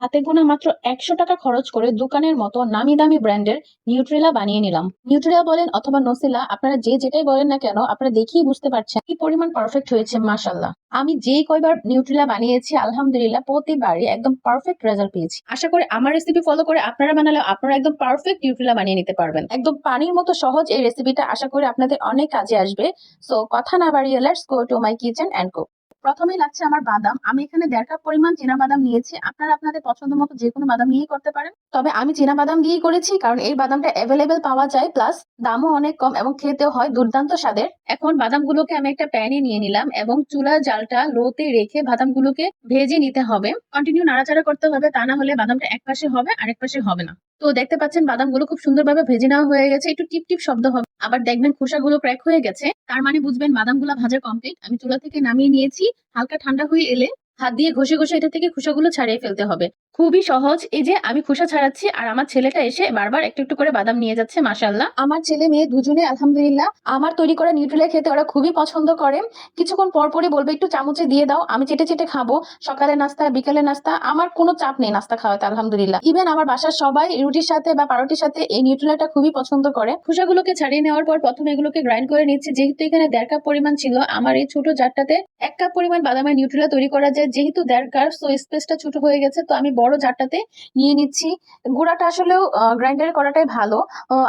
হাতে গোনা মাত্র একশো টাকা খরচ করে দোকানের মতো নামি দামি ব্র্যান্ডের নিউট্রেলা বানিয়ে নিলাম। নিউট্রেলা বলেন অথবা নসিলা, আপনারা যে যেটাই বলেন না কেন, আপনারা দেখেই বুঝতে পারছেন কি পরিমাণ পারফেক্ট হয়েছে মাশাল্লাহ আমি যেই কয়বার নিউট্রেলা বানিয়েছি, আলহামদুলিল্লাহ প্রতিবারই একদম পারফেক্ট রেজাল্ট পেয়েছি। আশা করি আমার রেসিপি ফলো করে আপনারা বানালে আপনারা একদম পারফেক্ট নিউট্রেলা বানিয়ে নিতে পারবেন। একদম পানির মতো সহজ এই রেসিপিটা আশা করি আপনাদের অনেক কাজে আসবে। সো কথা না বাড়িয়ে let's go to my kitchen and cook প্রথমেই লাগছে আমার বাদাম। আমি এখানে দেড় কাপ পরিমাণ চীনা বাদাম নিয়েছি। আপনারা আপনাদের পছন্দ মতো যে কোনো বাদাম নিয়েই করতে পারেন। তবে আমি চীনা বাদাম দিয়েই করেছি, কারণ এই বাদামটা অ্যাভেলেবেল পাওয়া যায় প্লাস দামও অনেক কম এবং খেতেও হয় দুর্দান্ত স্বাদের। এখন বাদামগুলোকে আমি একটা প্যানে নিয়ে নিলাম এবং চুলার জালটা লোতে রেখে বাদামগুলোকে ভেজে নিতে হবে। কন্টিনিউ নাড়াচাড়া করতে হবে, তা না হলে বাদামটা এক পাশে হবে আরেক পাশে হবে না। তো দেখতে পাচ্ছেন বাদামগুলো খুব সুন্দরভাবে ভেজে নেওয়া হয়ে গেছে। একটু টিপ টিপ শব্দ হবে। আবার দেখবেন খোসাগুলো ক্র্যাক হয়ে গেছে। তার মানে বুঝবেন বাদামগুলো ভাজা কমপ্লিট আমি চুলা থেকে নামিয়ে নিয়েছি। হালকা ঠান্ডা হয়ে এলে হাত দিয়ে ঘষে ঘষে এটা থেকে খোসাগুলো ছাড়িয়ে ফেলতে হবে। খুবই সহজ। এই যে আমি খোসা ছাড়াচ্ছি আর আমার ছেলেটা এসে বারবার একটু একটু করে বাদাম নিয়ে যাচ্ছে মাসাল্লাহ আমার ছেলে মেয়ে দুজনে আলহামদুলিল্লাহ আমার তৈরি করা নিউট্রিলা খেতে ওরা খুবই পছন্দ করে। কিছুক্ষণ পর পরই বলবে একটু চামচে দিয়ে দাও আমি চেটে চেটে খাব। সকালে নাস্তা বিকালে নাস্তা আমার কোনো চাপ নেই নাস্তা খাওয়াতে আলহামদুলিল্লাহ। ইভেন আমার বাসার সবাই রুটির সাথে বা পারোটির সাথে এই নিউট্রিলাটা খুবই পছন্দ করে। খোসাগুলোকে ছাড়িয়ে নেওয়ার পর প্রথমে এগুলোকে গ্রাইন্ড করে নিচ্ছি। যেহেতু এখানে দেড় কাপ পরিমাণ ছিল আমার এই ছোট জারটাতে এক কাপ পরিমাণ বাদামের নিউট্রেলা তৈরি করা যায়। যেহেতু দেড় কাপ সো স্পেসটা ছোট হয়ে গেছে তো আমি বড় জারটাতে নিয়ে নিচ্ছি। গুঁড়াটা আসলেও গ্রাইন্ডারে করাটাই ভালো।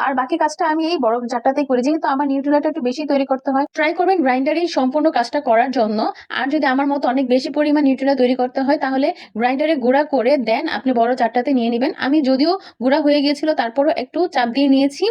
আর বাকি কাজটা আমি এই বড় জারটাতেই করি। যেহেতু আমার নিউট্রিলাটা একটু বেশি তৈরি করতে হয় ট্রাই করবেন গ্রাইন্ডারেই সম্পূর্ণ কাজটা করার জন্য। আর যদি আমার মতো অনেক বেশি পরিমাণ নিউট্রিলা তৈরি করতে হয়, তাহলে গ্রাইন্ডারে গুঁড়া করে দেন, আপনি বড় চারটাতে নিয়ে নেবেন। আমি যদিও গুঁড়া হয়ে গিয়েছিল, তারপরও একটু চাপ দিয়ে নিয়েছি।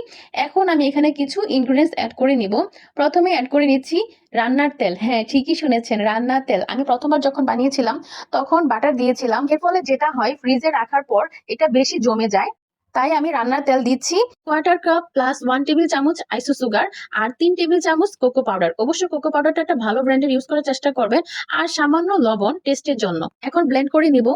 এখন আমি এখানে কিছু ইনগ্রিডিয়েন্টস অ্যাড করে নিব। প্রথমে অ্যাড করে নিচ্ছি রান্নার তেল হ্যাঁ ঠিকই শুনেছেন, রান্নার তেল। আমি প্রথমবার যখন বানিয়েছিলাম, তখন বাটার দিয়েছিলাম। এর ফলে যেটা হয় ফ্রিজে রাখার পর এটা বেশি জমে যায়। তাই আমি রান্নার তেল দিচ্ছি। Quarter cup plus one table চামচ আইসো সুগার আর তিন টেবিল চামচ কোকো পাউডার অবশ্যই কোকো পাউডারটা একটা ভালো ব্র্যান্ডের ইউজ করার চেষ্টা করবেন, আর সামান্য লবণ টেস্টের জন্য। এখন ব্লেন্ড করে নিব।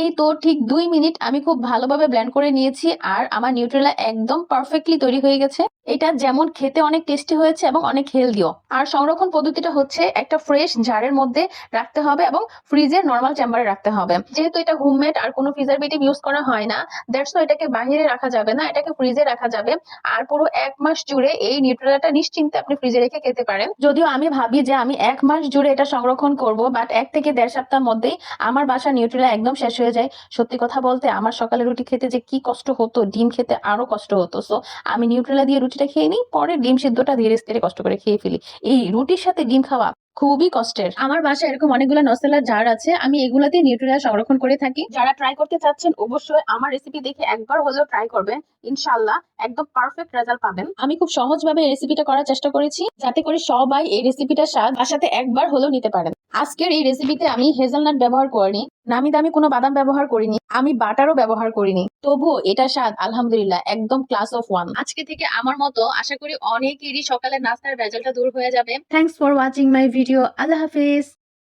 এই তো ঠিক দুই মিনিট আমি খুব ভালোভাবে ব্লেন্ড করে নিয়েছি আর আমার নিউট্রেলা একদম পারফেক্টলি তৈরি হয়ে গেছে। এটা যেমন খেতে অনেক টেস্টি হয়েছে এবং অনেক হেলদিও আর সংরক্ষণ পদ্ধতিটা হচ্ছে একটা ফ্রেশ জারের মধ্যে রাখতে হবে এবং ফ্রিজের নর্মাল চেম্বারে রাখতে হবে। যেহেতু এটা হোমমেড আর কোনো প্রিজারভেটিভ ইউজ করা হয় না দ্যাটস এটাকে বাইরে রাখা যাবে না, এটাকে ফ্রিজে রাখা যাবে। আর পুরো এক মাস জুড়ে এই নিউট্রেলাটা নিশ্চিন্তে আপনি ফ্রিজে রেখে খেতে পারেন। যদিও আমি ভাবি যে আমি এক মাস জুড়ে এটা সংরক্ষণ করব বাট এক থেকে দেড় সপ্তাহের মধ্যেই আমার বাসা নিউট্রেলা একদম শেষ হয়ে যায়। সত্যি কথা বলতে আমার সকালে রুটি খেতে যে কি কষ্ট হতো, ডিম খেতে আরও কষ্ট হতো। সো আমি নিউট্রেলা দিয়ে রুটিটা খেয়ে নিই, পরে ডিম সিদ্ধটা ধীরে ধীরে কষ্ট করে খেয়ে ফেলি। এই রুটির সাথে ডিম খাওয়া খুবই কষ্টের। আমার বাসায় এরকম অনেকগুলো নসেলার জার আছে, আমি এগুলাতে নিউট্রিয়া সংরক্ষণ করে থাকি। যারা ট্রাই করতে চাচ্ছেন, অবশ্যই আমার রেসিপি দেখে একবার হলেও ট্রাই করবেন। ইনশাল্লাহ একদম পারফেক্ট রেজাল্ট পাবেন। আমি খুব সহজভাবে এই রেসিপিটা করার চেষ্টা করেছি, যাতে করে সবাই এই রেসিপিটার স্বাদ বাসাতে একবার হলেও নিতে পারেন। আজকের এই রেসিপিতে আমি হেজেলনাট ব্যবহার করিনি। নামি দামি কোনো বাদাম ব্যবহার করিনি, আমি বাটারও ব্যবহার করিনি। তবুও এটা স্বাদ, আলহামদুলিল্লাহ, একদম ক্লাস অফ ওয়ান আজকে থেকে আমার মতো আশা করি অনেকেরই সকালে নাস্তার ভেজালটা দূর হয়ে যাবে। Thanks for watching my video Allah Hafiz.